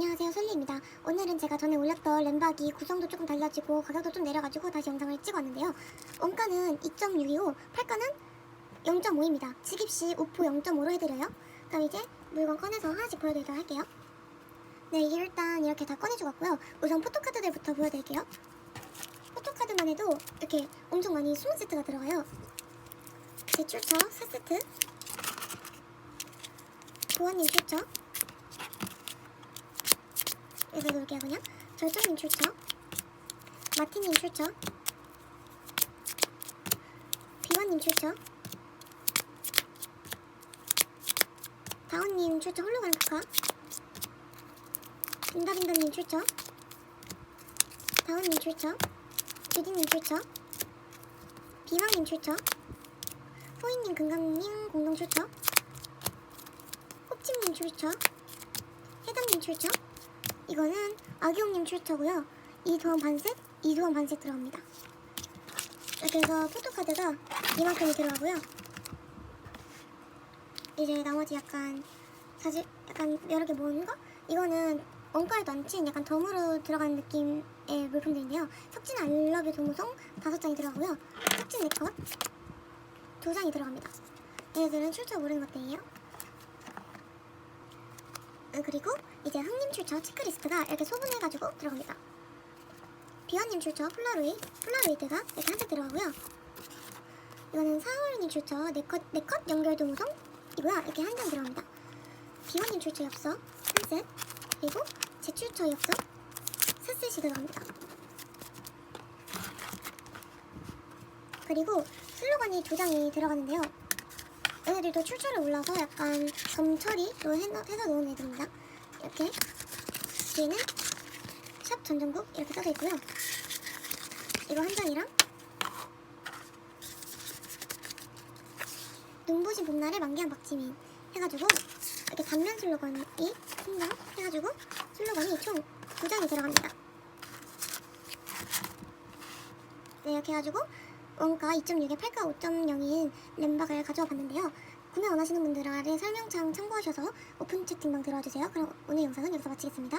안녕하세요 솔리입니다. 오늘은 제가 전에 올렸던 램박이 구성도 조금 달라지고 가격도 좀 내려가지고 다시 영상을 찍었는데요. 원가는 2.6이고 팔가는 0.5입니다. 지깁시 우포 0.5로 해드려요. 그럼 이제 물건 꺼내서 하나씩 보여드리도록 할게요. 네 이게 일단 이렇게 다 꺼내주었고요. 우선 포토카드들부터 보여드릴게요. 포토카드만 해도 이렇게 엄청 많이 20세트가 들어가요. 제출처 4세트. 도원님 출처 여기 놓을게요 그냥 절정님 출처. 마티님 출처. 비원님 출처. 다원님 출처 홀로그램 카카 빈다빈다님 출처. 다원님 출처. 주디님 출처. 비왕님 출처. 호이님 금강님 공동 출처. 호찜님 출처. 해담님 출처 이거는 아기용님 출처고요. 이두원 반셋, 이두원 반셋 들어갑니다. 이렇게 해서 포토카드가 이만큼이 들어가고요. 이제 나머지 약간 사실 약간 여러 개 모은 거? 이거는 원가에도 안 친 약간 덤으로 들어가는 느낌의 물품들인데요. 석진 알러뷰 도무송 다섯 장이 들어가고요. 석진 네컷 두 장이 들어갑니다. 얘네들은 출처 모르는 것들이에요. 음, 그리고 이제 흥님 출처 체크리스트가 이렇게 소분해가지고 들어갑니다. 비원님 출처 폴라로이, 폴라로이드가 이렇게 한 set 들어가고요. 이거는 사월님 출처 네컷, 네컷 연결 동성이고요. 이렇게 한 장 들어갑니다. 비원님 출처 엽서 한 셋, 그리고 제 출처 엽서 세 셋이 들어갑니다. 그리고 슬로건이 두 장이 들어가는데요. 얘네들도 출처를 몰라서 약간 점 처리로 해서, 놓은 애들입니다. 이렇게 뒤에는 샵 전전국 이렇게 써져 있고요. 이거 한 장이랑 눈부신 봄날의 만개한 박지민 해가지고 이렇게 단면 슬로건이 한장 해가지고 슬로건이 총 두 장이 들어갑니다. 네 이렇게 해가지고 원가 2.6에 팔가 5.0인 램박을 가져와 봤는데요. 구매 원하시는 분들은 아래 설명창 참고하셔서 오픈 채팅방 들어와 주세요. 그럼 오늘 영상은 여기서 마치겠습니다.